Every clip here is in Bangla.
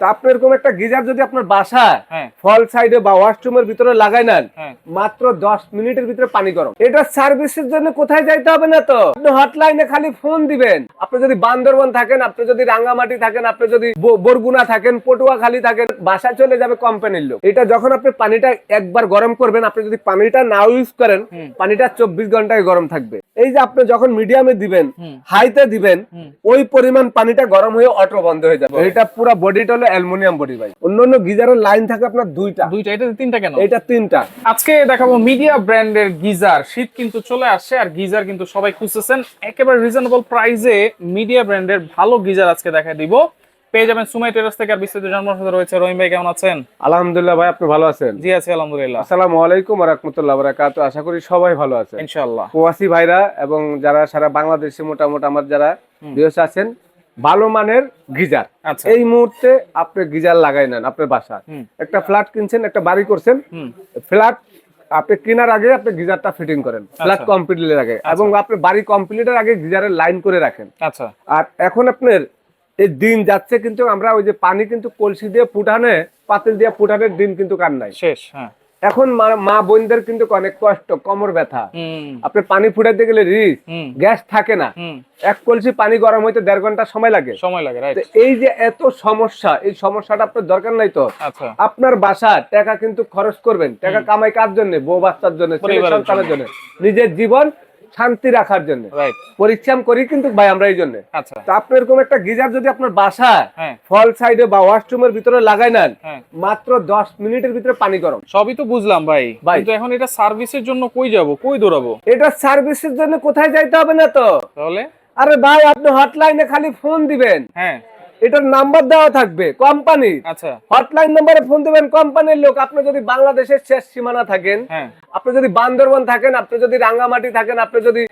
তো আপনি এরকম একটা গিজার যদি আপনার বাসায় হ্যাঁ। ফল সাইডে বা ওয়াশরুমের ভিতরে লাগাই নেন হ্যাঁ। মাত্র দশ মিনিটের ভিতরে পানি গরম। এটা সার্ভিসের জন্য কোথায় যাইতে হবে না তো? আপনি হটলাইনে খালি ফোন দিবেন। আপনি যদি বান্দরবন থাকেন আপনি যদি রাঙ্গামাটি থাকেন আপনি যদি বরগুনা থাকেন পটুয়াখালী থাকেন বাসা চলে যাবে কোম্পানির লোক। এটা যখন আপনি পানিটা একবার গরম করবেন আপনি যদি পানিটা না ইউজ করেন পানিটা চব্বিশ ঘন্টায় গরম থাকবে। এই যে আপনি যখন মিডিয়ামে দিবেন হাইতে দিবেন ওই পরিমাণ পানিটা গরম হয়ে অটো বন্ধ হয়ে যাবে। এটা পুরো বডিটা হলো অ্যালুমিনিয়াম বডি ভাই। অন্যান্য গিজারের লাইন থাকে আপনার দুইটা। দুইটা এটা তিনটা কেন? এটা তিনটা। আজকে দেখাবো মিডিয়া ব্র্যান্ডের গিজার। শীত কিন্তু চলে আসছে আর গিজার কিন্তু সবাই খুঁজতেছেন। একেবারে রিজনেবল প্রাইসে মিডিয়া ব্র্যান্ডের ভালো গিজার আজকে দেখা দিব। পেয়ে যাবেন সুমাই টেরাস থেকে আর বিস্তারিত জানার সাথে রয়েছে রহিম ভাই কেমন আছেন? আলহামদুলিল্লাহ ভাই আপনি ভালো আছেন? জি আছি আলহামদুলিল্লাহ। আসসালামু আলাইকুম রাহমাতুল্লাহ বারাকাত আশা করি সবাই ভালো আছেন। ইনশাআল্লাহ। প্রবাসী ভাইরা এবং যারা সারা বাংলাদেশে মোটামুটি আমার যারা। ভিউস আছেন ভালো মানের গিজার। আচ্ছা। এই মুহূর্তে আপনি গিজার লাগাই নেন আপনার বাসা। একটা ফ্ল্যাট কিনছেন একটা বাড়ি করছেন। ফ্ল্যাট আপনি কেনার আগে আপনি গিজারটা ফিটিং করেন। ফ্ল্যাট আচ্ছা। কমপ্লিটের আগে। এবং আপনি বাড়ি কমপ্লিটের আগে গিজারের লাইন করে রাখেন। আচ্ছা। আর এখন আপনার এই দিন যাচ্ছে কিন্তু আমরা ওই যে পানি কিন্তু কলসি দিয়ে ফুটানে পাতিল দিয়ে ফুটানের দিন কিন্তু কার নাই। শেষ হ্যাঁ। এখন মা- বোনদের কিন্তু অনেক কষ্ট কোমর ব্যথা। আপনি পানি ফুটাতে গেলে রিস গ্যাস থাকে না। এক কলসি পানি গরম হইতে দেড় ঘণ্টা সময় লাগে। সময় লাগে তো এই যে এত সমস্যা এই সমস্যাটা আপনার দরকার নাই তো? আচ্ছা। আপনার বাসা টাকা কিন্তু খরচ করবেন। টাকা কামাই কার জন্য? বউ বাচ্চার জন্য ছেলে পরিবারের সন্তানের জন্য। নিজের জীবন শান্তি রাখার জন্য। পরিশ্রম করি কিন্তু ভাই আমরা এই জন্য। আচ্ছা। তো আপনি এরকম একটা গিজার যদি আপনার বাসায় হ্যাঁ। ফল সাইডে বা ওয়াশরুমের ভিতরে লাগাই নেন হ্যাঁ। মাত্র দশ মিনিটের ভিতরে পানি গরম। সবই তো বুঝলাম ভাই। ভাই। কিন্তু এখন এটা সার্ভিসের জন্য কই যাব? কই দৌড়াবো? এটা সার্ভিসের জন্য কোথায় যাইতে হবে না তো? তাহলে? আরে ভাই আপনি হটলাইনে খালি ফোন দিবেন। হ্যাঁ। এটার নাম্বার দেওয়া থাকবে কোম্পানি আচ্ছা। হটলাইন নাম্বারে ফোন দিবেন কোম্পানির লোক। আপনি যদি বাংলাদেশের শেষ সীমানা থাকেন হ্যাঁ। আপনি যদি বান্দরবন থাকেন আপনি যদি রাঙ্গামাটি থাকেন আপনি যদি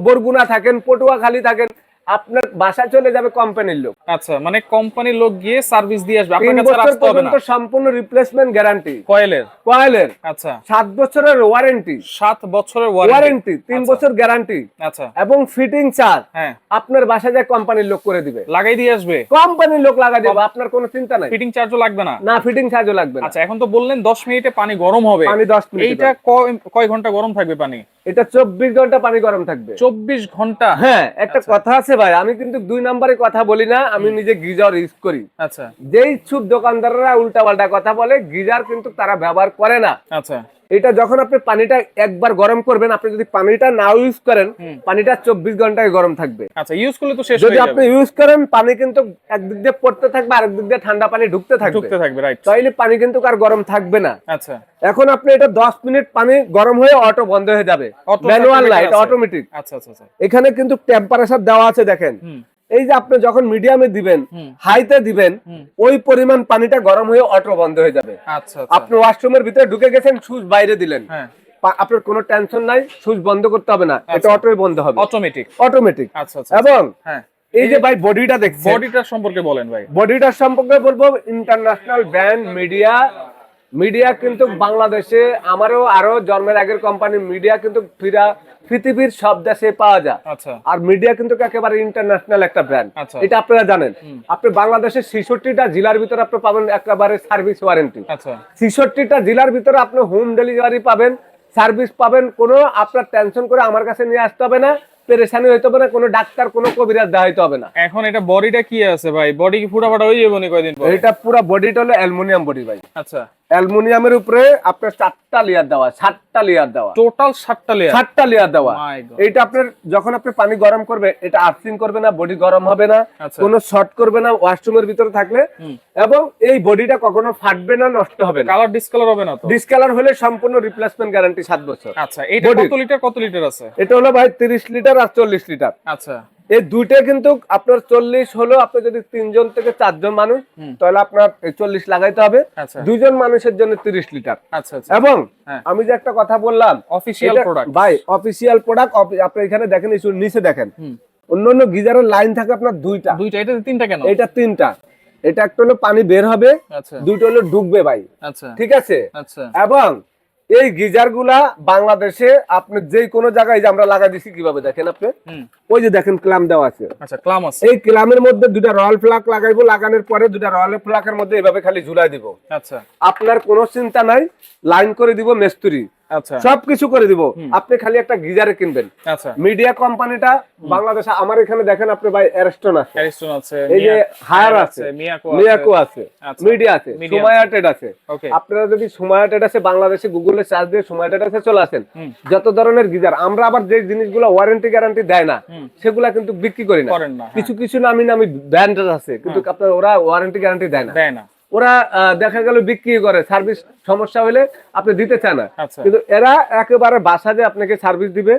বরগুনা থাকেন পটুয়াখালী থাকেন আপনার বাসা চলে যাবে কোম্পানির লোক। আচ্ছা মানে কোম্পানির লোক গিয়ে সার্ভিস দিয়ে আসবে আপনার কাছে আসতে হবে না? সম্পূর্ণ রিপ্লেসমেন্ট গ্যারান্টি কয়েলের? কয়েলের। আচ্ছা। সাত বছরের ওয়ারেন্টি সাত বছরের ওয়ারেন্টি আচ্ছা। বছর গ্যারান্টি আচ্ছা। এবং ফিটিং চার্জ হ্যাঁ। আপনার বাসায় যায় কোম্পানির লোক করে দিবে। লাগাই দিয়ে আসবে? কোম্পানির লোক লাগা দেবে আপনার কোনো চিন্তা নাই। ফিটিং চার্জও লাগবে না? না ফিটিং চার্জও লাগবে না। আচ্ছা এখন তো বললেন 10 মিনিটে পানি গরম হবে। পানি দশ মিনিট এইটা কয়- ঘণ্টা গরম থাকবে পানি? এটা চব্বিশ ঘণ্টা পানি গরম থাকবে। 24 ঘণ্টা? হ্যাঁ একটা আচ্ছা। কথা আছে ভাই আমি কিন্তু দুই নম্বরে কথা বলি না আমি নিজে গিজার ইউজ করি। আচ্ছা। যেই ছুপ দোকানদাররা উল্টা পাল্টা কথা বলে গিজার কিন্তু তারা ব্যবহার করে না। আচ্ছা। এটা যখন আপনি পানিটা একবার গরম করবেন আপনি যদি পানিটা না ইউজ করেন পানিটা চব্বিশ ঘন্টায় গরম থাকবে। আচ্ছা ইউজ করলে তো শেষ যদি আপনি ইউজ করেন পানি কিন্তু একদিক দিয়ে পড়তে থাকবে আরেক দিক দিয়ে ঠান্ডা পানি ঢুকতে থাকবে। ঢুকতে থাকবে রাইট তাইলে পানি কিন্তু আর গরম থাকবে না। আচ্ছা। এখন আপনি এটা দশ মিনিট পানি গরম হয়ে অটো বন্ধ হয়ে যাবে। ম্যানুয়াল আছে। অটোমেটিক আচ্ছা আচ্ছা এখানে কিন্তু টেম্পারেচার দেওয়া আছে দেখেন। এই যে আপনি যখন মিডিয়ামে দিবেন হাইতে দিবেন ওই পরিমাণ পানিটা গরম হয়ে অটো বন্ধ হয়ে যাবে। আচ্ছা আচ্ছা। আপনি ওয়াশরুমের ভিতরে ঢুকে গেছেন সুইচ বাইরে দিলেন। হ্যাঁ। আপনার কোনো টেনশন নাই সুইচ বন্ধ করতে হবে না। এটা আচ্ছা। অটোই বন্ধ হবে। অটোমেটিক অটোমেটিক এবং হ্যাঁ। এই যে ভাই বডিটা দেখছেন। বডিটা সম্পর্কে বলেন ভাই। বডিটার সম্পর্কে বলব ইন্টারন্যাশনাল ব্র্যান্ড মিডিয়া মিডিয়া কিন্তু বাংলাদেশে আমারও আরও জন্মের আগের কোম্পানি মিডিয়া কিন্তু ফিরা পৃথিবীর সব দেশে পাওয়া যায়। আচ্ছা। আর মিডিয়া কিন্তু একেবারে ইন্টারন্যাশনাল একটা ব্র্যান্ড আচ্ছা। এটা আপনারা জানেন। আপনি বাংলাদেশের ছেষট্টিটা জেলার ভিতরে আপনি পাবেন একেবারে সার্ভিস ওয়ারেন্টি ছেষট্টিটা জেলার ভিতরে আপনি হোম ডেলিভারি পাবেন সার্ভিস পাবেন কোনো আপনার টেনশন করে আমার কাছে নিয়ে আসতে হবে না পেরেশানি হইতে হবে না কোনো ডাক্তার কোনো কবিরাজ দেখাইতে হবে না। এখন এটা বডিটা কি আছে ভাই? বডি কি ফুটা ফাটা হয়ে যাবে কয়দিন এটা পুরো বডিটা হলো অ্যালুমিনিয়াম বডি ভাই। আচ্ছা। অ্যালুমিনিয়ামের উপরে আপনার চারটা লেয়ার দেওয়া সাতটা লেয়ার দেওয়া। টোটাল সাতটা লেয়ার সাতটা লেয়ার দেওয়া। এইটা আপনার যখন আপনি পানি গরম করবে এটা আর্থিং করবে না বডি গরম হবে না আচ্ছা। কোনো শর্ট করবে না ওয়াশরুমের ভিতরে থাকলে। এবং এই বডিটা কখনো ফাটবে না নষ্ট হবে না। কালার ডিসকালার হবে না ডিসকালার হলে সম্পূর্ণ রিপ্লেসমেন্ট গ্যারান্টি সাত বছর। আচ্ছা এটা কত লিটার কত লিটার আছে? এটা হলো ভাই তিরিশ লিটার আর চল্লিশ লিটার আচ্ছা। এই দুইটা কিন্তু আপনার চল্লিশ হলো আপনি যদি তিনজন থেকে চারজন মানুষ তাহলে আপনার চল্লিশ লাগাইতে হবে। আচ্ছা। দুইজন মানুষের জন্য তিরিশ লিটার। আচ্ছা আচ্ছা। এবং হ্যাঁ। আমি যে একটা কথা বললাম অফিসিয়াল প্রোডাক্ট ভাই অফিসিয়াল প্রোডাক্ট আপনি এখানে দেখেন নিচে দেখেন। অন্যান্য গিজারের লাইন থাকে আপনার দুইটা। দুইটা এটা তিনটা কেন? এটা তিনটা। এটা একটা হলো পানি বের হবে দুইটা হলো ঢুকবে ভাই। আচ্ছা। ঠিক আছে? এবং এই গিজারগুলা বাংলাদেশে আপনি যে কোনো জায়গায় যে আমরা লাগাই দিছি কীভাবে দেখেন আপনি? ওই যে দেখেন ক্লাম দেওয়া আছে। আচ্ছা ক্লাম আছে। এই ক্লামের মধ্যে দুটা রয়্যাল ফ্ল্যাগ লাগাইবো লাগানোর পরে দুটা রয়্যাল ফ্ল্যাগের মধ্যে এভাবে খালি ঝুলাই দিব। আচ্ছা। আপনার কোনো চিন্তা নাই লাইন করে দিব মিস্ত্রি। সবকিছু করে দিব। আপনি খালি একটা গিজারে কিনবেন। আচ্ছা। মিডিয়া কোম্পানিটা বাংলাদেশে আমার এখানে দেখেন আপনি ভাই এরস্টন আছে। আছে এই যে হায়ার আছে মিয়াকো আছে। আচ্ছা। মিডিয়া আছে সুমায়া টেড আছে। আপনারা যদি সুমায়া টেড আছে বাংলাদেশে গুগলে সার্চ দিয়ে সুমায়া টেড আছে চলে আসেন। যত ধরনের গিজার আমরা আবার যে জিনিসগুলো ওয়ারেন্টি গ্যারান্টি দেয় না। সেগুলা কিন্তু বিক্রি করি না। হ্যাঁ। কিছু কিছু নামি নামি ব্র্যান্ড আছে কিন্তু আপনার ওরা ওয়ারেন্টি গ্যারান্টি দেয় না। দেয় না। ওরা দেখা গেল বিক্রি করে। সার্ভিস সমস্যা হলে আপনি দিতে চান না। আচ্ছা। কিন্তু এরা একেবারে বাসা যে আপনাকে সার্ভিস দিবে।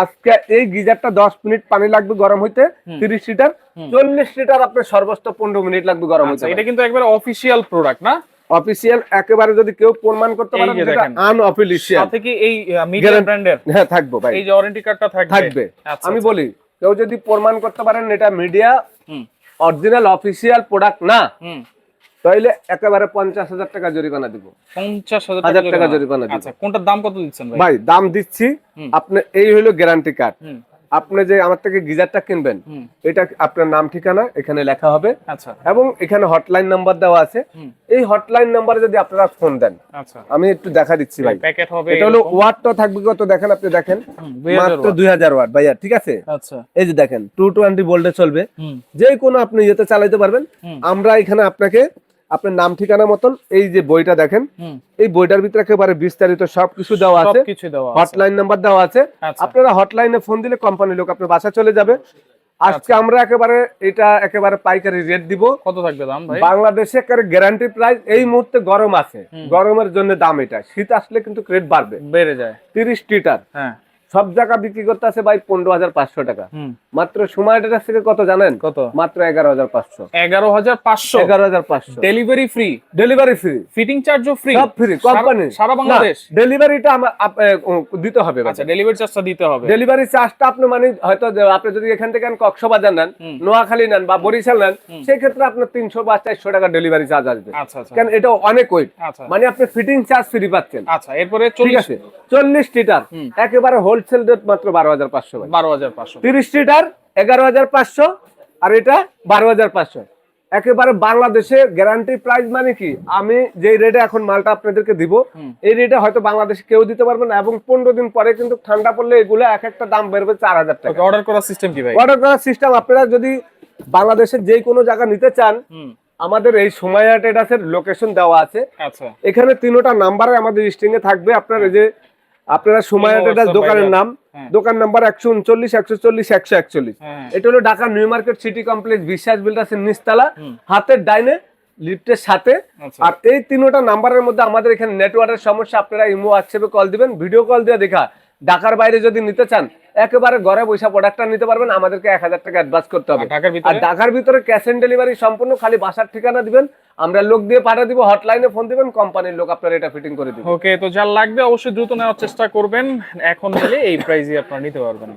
আজকে এই গিজারটা দশ মিনিট পানি লাগবে গরম হইতে তিরিশ লিটার। চল্লিশ লিটার আপনার সর্বোচ্চ পনেরো মিনিট লাগবে গরম আচ্ছা হইতে এটা কিন্তু একবার অফিসিয়াল প্রোডাক্ট না? অফিসিয়াল একেবারে যদি কেউ প্রমাণ করতে পারে যেটা। আনঅফিসিয়াল সাথে কি এই মিডিয়া ব্র্যান্ডের হ্যাঁ থাকব ভাই। এই যে ওয়ারেন্টি কার্ডটা থাকবে। থাকবে। আচ্ছা, আমি আচ্ছা। বলি কেউ যদি প্রমাণ করতে পারেন এটা মিডিয়া অরিজিনাল অফিসিয়াল প্রোডাক্ট না তাহলে একেবারে পঞ্চাশ হাজার টাকা জরিমানা দিব। পঞ্চাশ হাজার টাকা জরিমানা। দিব। আচ্ছা কোনটার দাম কত দিচ্ছেন ভাই? ভাই দাম দিচ্ছি। আপনি এই হলো গ্যারান্টি কার্ড আপনি যে আমার থেকে গিজারটা কিনবেন এটা আপনার নাম ঠিকানা এখানে লেখা হবে। আচ্ছা। এবং এখানে হটলাইন নাম্বার দেওয়া আছে। এই হটলাইন নাম্বারে যদি আপনারা ফোন দেন আচ্ছা। আমি একটু দেখা দিচ্ছি ভাই। প্যাকেট হবে এটা হলো ওয়াটটা থাকবে কত দেখেন আপনি দেখেন? হুম, 2000 মাত্র দুই হাজার ওয়াট ভাইয়া ঠিক আছে? আচ্ছা। এই যে দেখেন টু টোয়েন্টি ভোল্টে চলবে। যে কোনো আপনি ইয়েতে চালাইতে পারবেন। আমরা এখানে আপনাকে আপনার নাম ঠিকানা মতন এই যে বইটা দেখেন এই বইটার ভিতরে একেবারে বিস্তারিত সবকিছু দেওয়া আছে। হটলাইন নাম্বার দেওয়া আছে। আচ্ছা। আপনারা হটলাইনে ফোন দিলে কোম্পানির লোক আপনার বাসা চলে যাবে। আজকে আচ্ছা। আমরা একেবারে এটা একেবারে পাইকারি রেট দিব। কত থাকবে দাম ভাই? বাংলাদেশে একেবারে গ্যারান্টি প্রাইস এই মুহূর্তে গরম আছে। গরমের জন্য দাম এটা। শীত আসলে কিন্তু রেট বাড়বে। বেড়ে যায়। তিরিশ টিটার হ্যাঁ। সব জায়গা বিক্রি করতে আছে ভাই পনেরো হাজার পাঁচশো টাকা। মাত্র সময়ের কাছ থেকে কত জানেন? কত? মাত্র এগারো হাজার পাঁচশো। এগারো হাজার পাঁচশো? এগারো হাজার পাঁচশো। Delivery free delivery free fitting চার্জও ফ্রি সব ফ্রি কোম্পানি সারা বাংলাদেশ? ডেলিভারিটা দিতে হবে আচ্ছা ডেলিভারি চার্জটা দিতে হবে। ডেলিভারি চার্জটা আপনি মানে হয়তো আপনি যদি এখান থেকে কক্সবাজার নেন। নোয়াখালী নেন বা বরিশাল নেন সেই ক্ষেত্রে আপনার তিনশো বা চারশো টাকা ডেলিভারি চার্জ আসবে। আচ্ছা আচ্ছা। কারণ এটা অনেক ওয়েট আচ্ছা। মানে আপনি ফিটিং চার্জ ফ্রি পাচ্ছেন। আচ্ছা এরপরে ঠিক চল্লিশ আছে। চল্লিশ লিটার। একেবারে হোলসেল রেট মাত্র বারো হাজার পাঁচশো বারো হাজার পাঁচশো। তিরিশ লিটার এগারো হাজার পাঁচশো আর এটা বারো হাজার পাঁচশো। একেবারে বাংলাদেশে গ্যারান্টি প্রাইস মানে কি? আমি যে রেটে এখন মালটা আপনাদেরকে দিব এই রেটে হয়তো বাংলাদেশে কেউ দিতে পারবে না এবং পনেরো দিন পরে কিন্তু ঠান্ডা পড়লে এগুলো এক একটা দাম বেরবে চার হাজার টাকা। অর্ডার করার সিস্টেম কি ভাই? অর্ডার করার সিস্টেম আপনারা যদি বাংলাদেশের যে কোনো জায়গা নিতে চান আমাদের এই সময় লোকেশন দেওয়া আছে। আচ্ছা। এখানে তিনোটা নাম্বারে আমাদের স্ট্রিং এ থাকবে। আপনার এই যে আপনারা সময় দোকানের নাম হ্যাঁ। দোকান নাম্বার একশো উনচল্লিশ একশো চল্লিশ একশো একচল্লিশ। হ্যাঁ এটা হলো Dhaka new market city complex Biswas বিল্ডার্সের নিচতলা হাতের ডাইনে লিফটের সাথে। আচ্ছা। আর এই তিনোটা নাম্বারের মধ্যে আমাদের এখানে নেটওয়ার্কের সমস্যা আপনারা ইমো হোয়াটসঅ্যাপে কল দিবেন ভিডিও কল দিয়ে দেখা। ঢাকার বাইরে যদি নিতে চান একেবারে ঘরে বৈশা প্রোডাক্টটা নিতে পারবেন আমাদেরকে এক হাজার টাকা অ্যাডভান্স করতে হবে। আর ঢাকার ভিতরে? ক্যাশ অন ডেলিভারি সম্পূর্ণ খালি বাসার ঠিকানা দিবেন আমরা লোক দিয়ে পাঠা দিব হটলাইনে ফোন দিবেন কোম্পানির লোক আপনার এটা ফিটিং করে দিবে। ওকে তো যা লাগবে অবশ্যই দ্রুত নেওয়ার চেষ্টা করবেন এখন নিলে এই প্রাইজে আপনারা নিতে পারবেন।